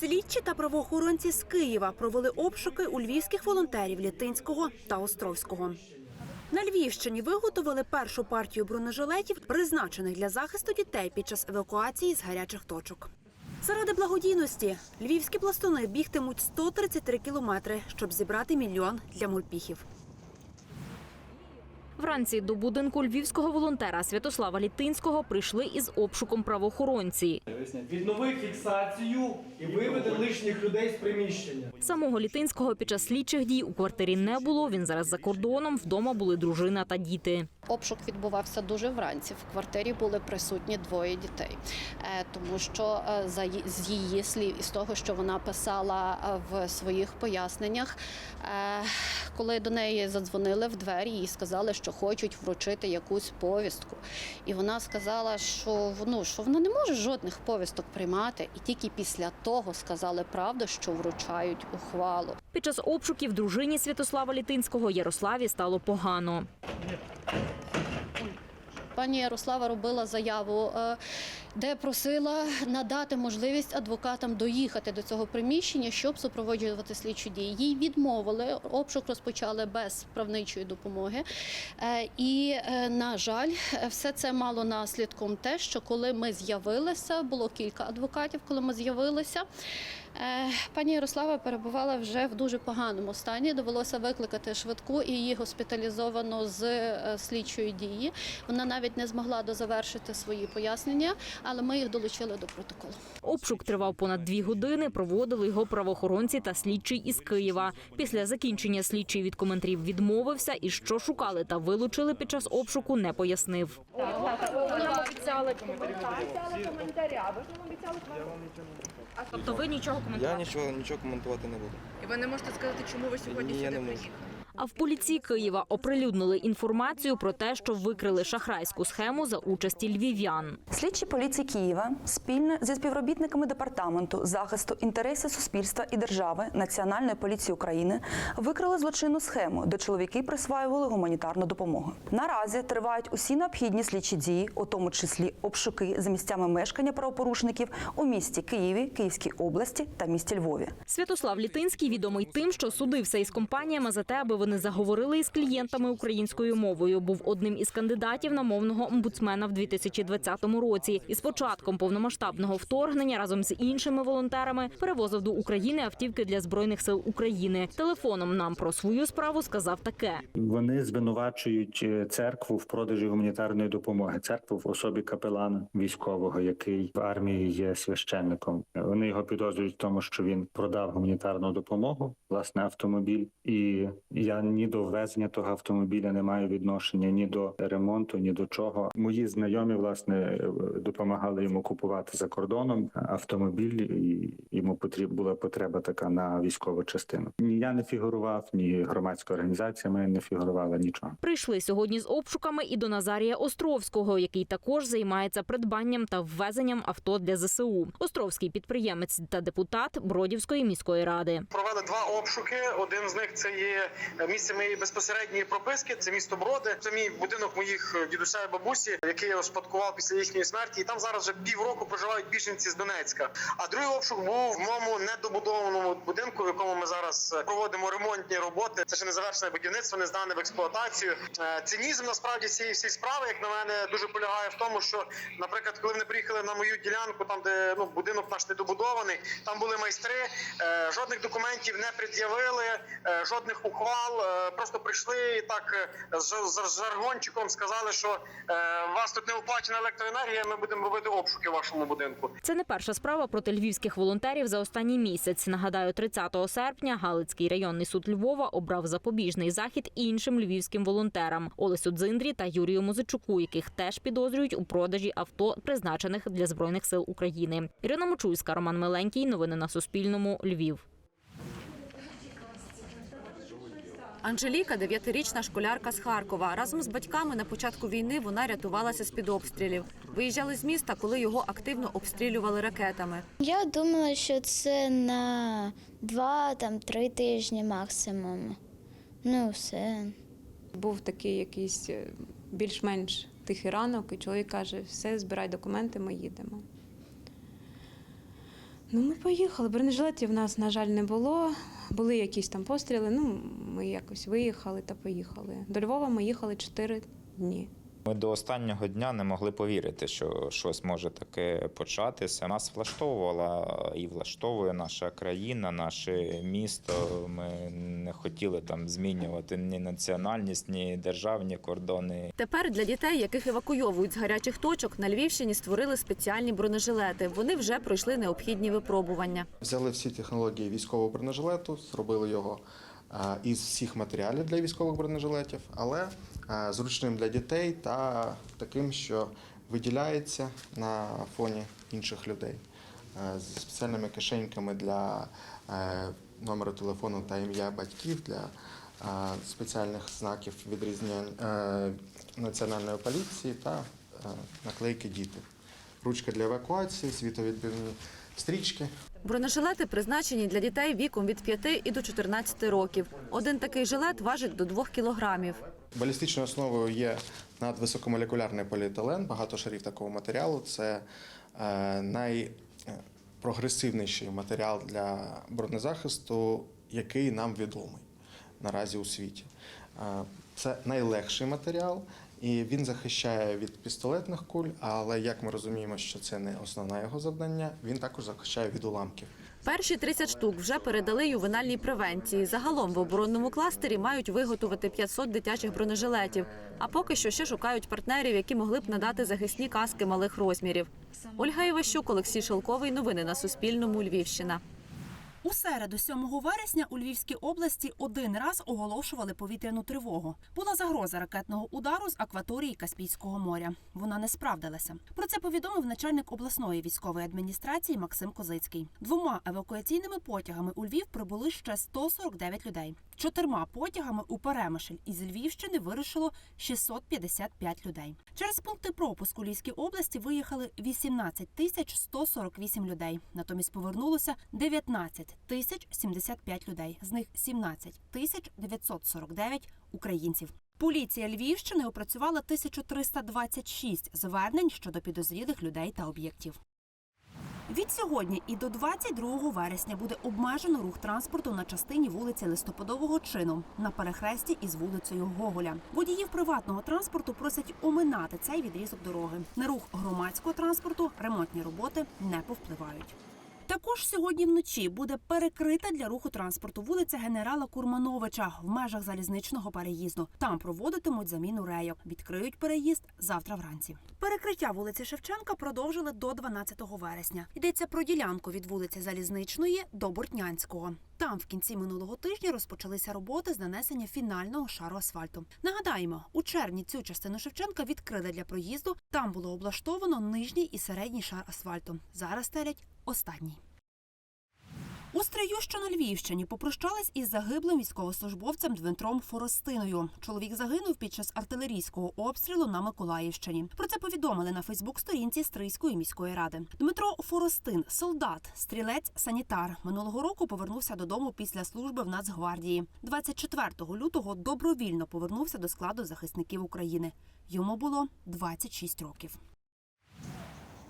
Слідчі та правоохоронці з Києва провели обшуки у львівських волонтерів Літинського та Островського. На Львівщині виготовили першу партію бронежилетів, призначених для захисту дітей під час евакуації з гарячих точок. Заради благодійності львівські пластуни бігтимуть 133 кілометри, щоб зібрати мільйон для мульпіхів. Вранці до будинку львівського волонтера Святослава Літинського прийшли із обшуком правоохоронці. Віднови фіксацію і виведи лишніх людей з приміщення. Самого Літинського під час слідчих дій у квартирі не було. Він зараз за кордоном. Вдома були дружина та діти. Обшук відбувався дуже вранці. В квартирі були присутні двоє дітей, Е, тому що е, за з її слів і з того, що вона писала е, в своїх поясненнях, коли до неї задзвонили в двері, їй сказали, що хочуть вручити якусь повістку. І вона сказала, що ну, що вона не може жодних повісток приймати, і тільки після того сказали правду, що вручають ухвалу. Під час обшуків дружині Святослава Літинського Ярославі стало погано. Пані Ярослава робила заяву, е, де просила надати можливість адвокатам доїхати до цього приміщення, щоб супроводжувати слідчі дії. Їй відмовили. Обшук розпочали без правничої допомоги. Е, І, е, на жаль, все це мало наслідком те, що коли ми з'явилися, було кілька адвокатів, коли ми з'явилися. е, Пані Ярослава перебувала вже в дуже поганому стані. Довелося викликати швидку і її госпіталізовано з слідчої дії. Вона навіть не змогла дозавершити свої пояснення, але ми їх долучили до протоколу. Обшук тривав понад дві години. Проводили його правоохоронці та слідчий із Києва. Після закінчення слідчий від коментарів відмовився і що шукали та вилучили під час обшуку, не пояснив. Тобто ви нічого Я нічого нічого коментувати не буду. І ви не можете сказати, чому ви сьогодні Ні, сюди не приїхали? А в поліції Києва оприлюднили інформацію про те, що викрили шахрайську схему за участі львів'ян. Слідчі поліції Києва спільно зі співробітниками департаменту захисту інтересів суспільства і держави Національної поліції України викрили злочинну схему, де чоловіки присваювали гуманітарну допомогу. Наразі тривають усі необхідні слідчі дії, у тому числі обшуки за місцями мешкання правопорушників у місті Києві, Київській області та місті Львові. Святослав Літинський відомий тим, що судився із компаніями за те, аби вони заговорили із клієнтами українською мовою. Був одним із кандидатів на мовного омбудсмена в 2020 році. І з початком повномасштабного вторгнення разом з іншими волонтерами перевозив до України автівки для збройних сил України. Телефоном нам про свою справу сказав таке. Вони звинувачують е, церкву в продажі гуманітарної допомоги. Церкву в особі капелана військового, який в армії є священником. Вони його підозрюють в тому, що він продав гуманітарну допомогу, власне, автомобіль. І я ні до ввезення того автомобіля не маю відношення ні до ремонту, ні до чого. Мої знайомі власне е, допомагали йому купувати за кордоном автомобіль, і йому потріб була потреба така на військову частину. Ні я не фігурував, ні громадська організація моя не фігурувала нічого. Прийшли сьогодні з обшуками і до Назарія Островського, який також займається придбанням та ввезенням авто для ЗСУ. Островський підприємець та депутат Бродівської міської ради. Провели два обшуки. Один з них це є місце моєї безпосередньої прописки. Це місто Броди. Це мій будинок моїх дідуся і бабусі, який я успадкував після їхньої смерті. І там зараз вже півроку проживають біженці з Донецька. А другий обшук був в моєму недобудованому будинку, в якому ми зараз е, проводимо ремонтні роботи. Це ще не завершене будівництво, не здане в експлуатацію. Е, Цинізм насправді цієї всієї справи, як на мене, дуже полягає в тому, що, наприклад, коли вони приїхали на мою ділянку, там де ну будинок наш недобудований, там були майстри, е, жодних документів не пред'явили, е, жодних ухвал. Е, Просто прийшли і так е, з жаргончиком сказали, що е, вас тут не оплачена електроенергія. Ми будемо робити обшуки в вашому будинку. Це не перша справа проти львівських волонтерів за останній місяць. Нагадаю, 30 серпня Галицький районний суд Львова обрав запобіжний захід іншим львівським волонтерам Олесю Дзиндрі та Юрію Музичуку, яких теж підозрюють у продажі авто, призначених для збройних сил України. Ірина Мочульська, Роман Миленький. Новини на Суспільному. Львів. Анжеліка дев'ятирічна школярка з Харкова. Разом з батьками на початку війни вона рятувалася з під обстрілів. Виїжджали з міста, коли його активно обстрілювали ракетами. Я думала, що це на два там три тижні максимум. Ну, все. Був такий якийсь е, більш-менш тихий ранок, і чоловік каже: все, збирай документи, ми їдемо. Ну, ми поїхали. Бронежилетів в нас, на жаль, не було. Були якісь там постріли. Ну, ми якось виїхали та поїхали. До Львова ми їхали 4 дні. Ми до останнього дня не могли повірити, що щось може таке початися. Нас влаштовувала і влаштовує наша країна, наше місто. Ми не хотіли там змінювати ні національність, ні державні кордони. Тепер для дітей, яких евакуйовують з гарячих точок, на Львівщині створили спеціальні бронежилети. Вони вже пройшли необхідні випробування. Взяли всі технології військового бронежилету, зробили його із всіх матеріалів для військових бронежилетів, але зручним для дітей та таким, що виділяється на фоні інших людей. З спеціальними кишеньками для номеру телефону та ім'я батьків для спеціальних знаків відрізнення національної поліції та наклейки діти. Ручка для евакуації, світовідбивні стрічки. Бронежилети призначені для дітей віком від 5 і до 14 років. Один такий жилет важить до 2 кілограмів. Балістичною основою є надвисокомолекулярний поліетилен, багато шарів такого матеріалу. Це е, найпрогресивніший матеріал для бронезахисту, який нам відомий наразі у світі. Е, Це найлегший матеріал, і він захищає від пістолетних куль, але як ми розуміємо, що це не основне його завдання, він також захищає від уламків. Перші 30 штук вже передали ювенальній превенції. Загалом в оборонному кластері мають виготовити 500 дитячих бронежилетів. А поки що ще шукають партнерів, які могли б надати захисні каски малих розмірів. Ольга Іващук, Олексій Шелковий. Новини на Суспільному. Львівщина. У середу, 7 вересня, у Львівській області один раз оголошували повітряну тривогу. Була загроза ракетного удару з акваторії Каспійського моря. Вона не справдилася. Про це повідомив начальник обласної військової адміністрації Максим Козицький. Двома евакуаційними потягами у Львів прибули ще 149 людей. Чотирма потягами у Перемишль із Львівщини вирушило 655 людей. Через пункти пропуску Львівській області виїхали 18 тисяч 148 людей. Натомість повернулося 19 тисяч 75 людей. З них 17 тисяч 949 українців. Поліція Львівщини опрацювала 1326 звернень щодо підозрілих людей та об'єктів. Від сьогодні і до 22 вересня буде обмежено рух транспорту на частині вулиці Листопадового чину на перехресті із вулицею Гоголя. Водіїв приватного транспорту просять оминати цей відрізок дороги. На рух громадського транспорту ремонтні роботи не повпливають. Також сьогодні вночі буде перекрита для руху транспорту вулиця генерала Курмановича в межах залізничного переїзду. Там проводитимуть заміну рейок. Відкриють переїзд завтра вранці. Перекриття вулиці Шевченка продовжили до 12 вересня. Йдеться про ділянку від вулиці Залізничної до Бортнянського. Там в кінці минулого тижня розпочалися роботи з нанесення фінального шару асфальту. Нагадаємо, у червні цю частину Шевченка відкрили для проїзду. Там було облаштовано нижній і середній шар асфальту. Зараз стелять останній. У Стрию, що на Львівщині, попрощались із загиблим військовослужбовцем Дмитром Форостиною. Чоловік загинув під час артилерійського обстрілу на Миколаївщині. Про це повідомили на Фейсбук-сторінці Стрийської міської ради. Дмитро Форостин, солдат, стрілець, санітар. Минулого року повернувся додому після служби в Нацгвардії. 24 лютого добровільно повернувся до складу захисників України. Йому було 26 років.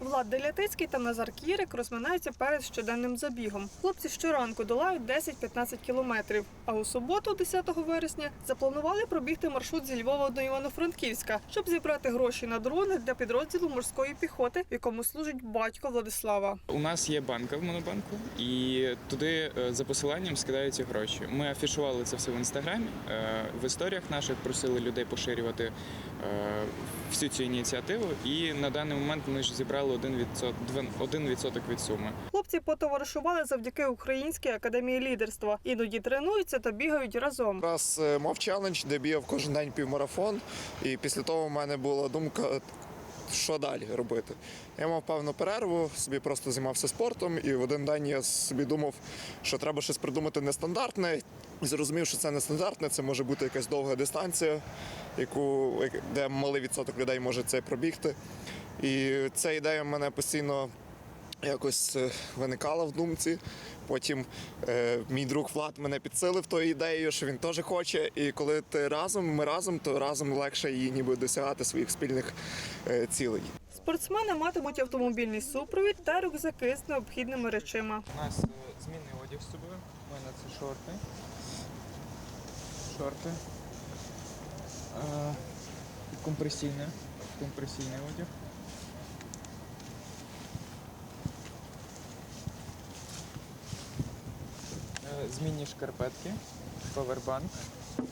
Влад Делятицький та Назар Кірик розминаються перед щоденним забігом. Хлопці щоранку долають 10-15 кілометрів. А у суботу, 10 вересня, запланували пробігти маршрут зі Львова до Івано-Франківська, щоб зібрати гроші на дрони для підрозділу морської піхоти, в якому служить батько Владислава. У нас є банка в монобанку, і туди е, за посиланням скидаються гроші. Ми афішували це все в інстаграмі. е, В історіях наших просили людей поширювати всю цю ініціативу. І на даний момент ми ж зібрали 1%, 1% від суми. Хлопці потоваришували завдяки Українській академії лідерства. Іноді тренуються та бігають разом. Раз мов мав челендж, де бігав кожен день півмарафон, і після того в мене була думка, що далі робити. Я мав певну перерву, собі просто займався спортом, і в один день я собі думав, що треба щось придумати нестандартне. Зрозумів, що це нестандартне, це може бути якась довга дистанція, яку, де малий відсоток людей може це пробігти. І ця ідея в мене постійно якось е, виникала в думці. Потім е, мій друг Влад мене підсилив тою ідеєю, що він теж хоче. І коли ти разом, ми разом, то разом легше її ніби досягати своїх спільних е, цілей. Спортсмени матимуть автомобільний супровід та рюкзаки з необхідними речима. У нас е, змінний одяг з собою. У мене це шорти. Шорти. Е, компресійне. Компресійний одяг. Змінні шкарпетки, повербанк. Е,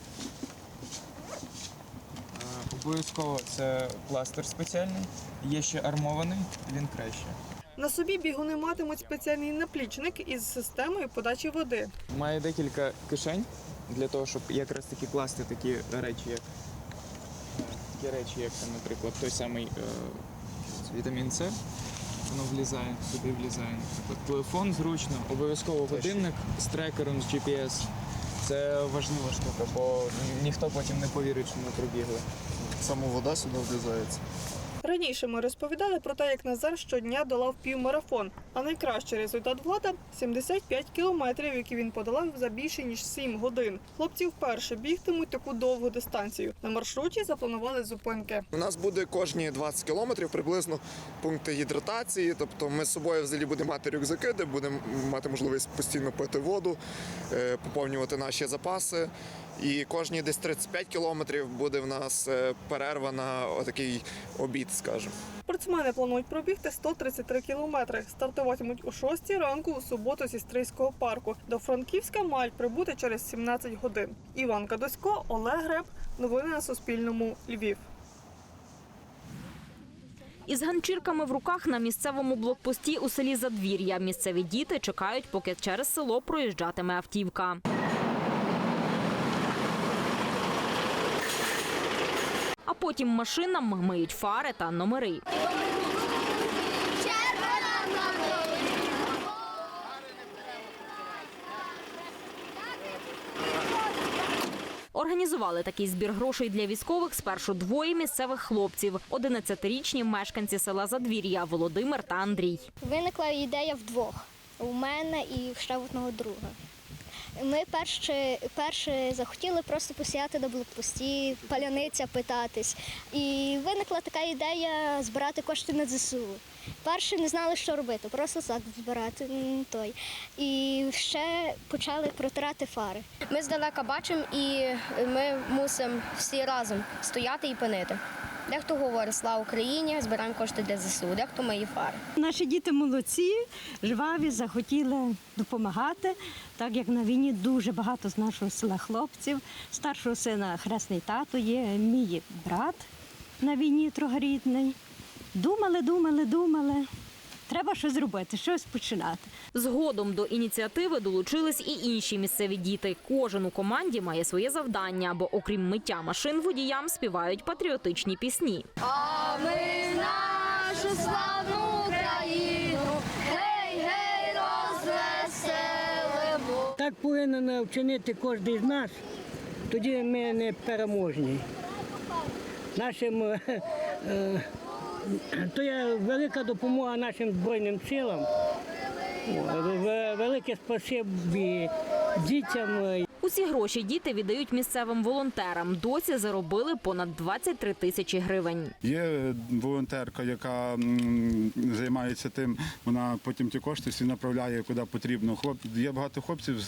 Обов'язково це пластир спеціальний. Є ще армований, він краще. На собі бігуни матимуть спеціальний наплічник із системою подачі води. Має декілька кишень для того, щоб якраз таки класти такі речі, як е, такі речі, як наприклад, той самий е, вітамін С. Воно влізає, туди влізає. Наприклад, телефон зручно, обов'язково годинник з трекером, з GPS. Це важлива штука, бо ніхто потім не повірить, що ми пробігли. Саме вода сюди влізається. Раніше ми розповідали про те, як Назар щодня долав півмарафон, а найкращий результат влада 75 кілометрів, які він подолав за більше ніж 7 годин. Хлопці вперше бігтимуть таку довгу дистанцію. На маршруті запланували зупинки. У нас буде кожні 20 кілометрів приблизно пункти гідратації. Тобто ми з собою взагалі будемо мати рюкзаки, де будемо мати можливість постійно пити воду, е, поповнювати наші запаси. І кожні десь 35 кілометрів буде в нас е, перерва на отакий обід, скажімо. Спортсмени планують пробігти 133 кілометри. Стартуватимуть у 6 ранку у суботу зі Стрийського парку. До Франківська мають прибути через 17 годин. Іван Кадосько, Олег Греб. Новини на Суспільному. Львів. Із ганчірками в руках на місцевому блокпості у селі Задвір'я місцеві діти чекають, поки через село проїжджатиме автівка. Потім машинам миють фари та номери. Організували такий збір грошей для військових спершу двоє місцевих хлопців – 11-річні мешканці села Задвір'я Володимир та Андрій. Виникла ідея вдвох у мене і ще одного друга. Ми перше, перше захотіли просто посіяти на блокпості, паляниця питатись. І виникла така ідея збирати кошти на ЗСУ. Перше не знали, що робити, просто так збирати той. І ще почали протирати фари. Ми здалека бачимо і ми мусимо всі разом стояти і пинити. Дехто говорить слава Україні, збираємо кошти для ЗСУ, дехто мої фари. Наші діти молодці, жваві, захотіли допомагати, так як на війні дуже багато з нашого села хлопців. Старшого сина хресний тато є, мій брат на війні трогорідний. Думали, думали, думали. Треба щось зробити, щось починати. Згодом до ініціативи долучились і інші місцеві діти. Кожен у команді має своє завдання, бо окрім миття машин водіям співають патріотичні пісні. А ми нашу славну Україну, гей, гей, розвеселимо. Так повинен вчинити кожен з нас, тоді ми не переможні. Нашим е, е, то є велика допомога нашим Збройним силам. Велике спасибі дітям. Усі гроші діти віддають місцевим волонтерам. Досі заробили понад 23 тисячі гривень. Є волонтерка, яка займається тим, вона потім ті кошти всі направляє куди потрібно. Хлоп, є багато хлопців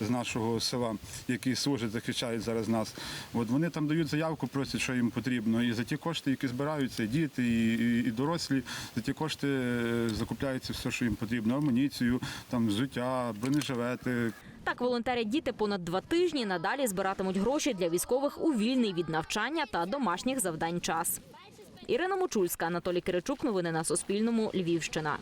з, нашого села, які служать, захищають зараз нас. От вони там дають заявку, просять, що їм потрібно. І за ті кошти, які збираються, і діти, і, і, дорослі, за ті кошти е, закупляється все, що їм потрібно: амуніцію, там взуття, бронежилети, Так волонтерять діти понад два тижні. Надалі збиратимуть гроші для військових у вільний від навчання та домашніх завдань час. Ірина Мочульська, Анатолій Киричук. Новини на Суспільному. Львівщина.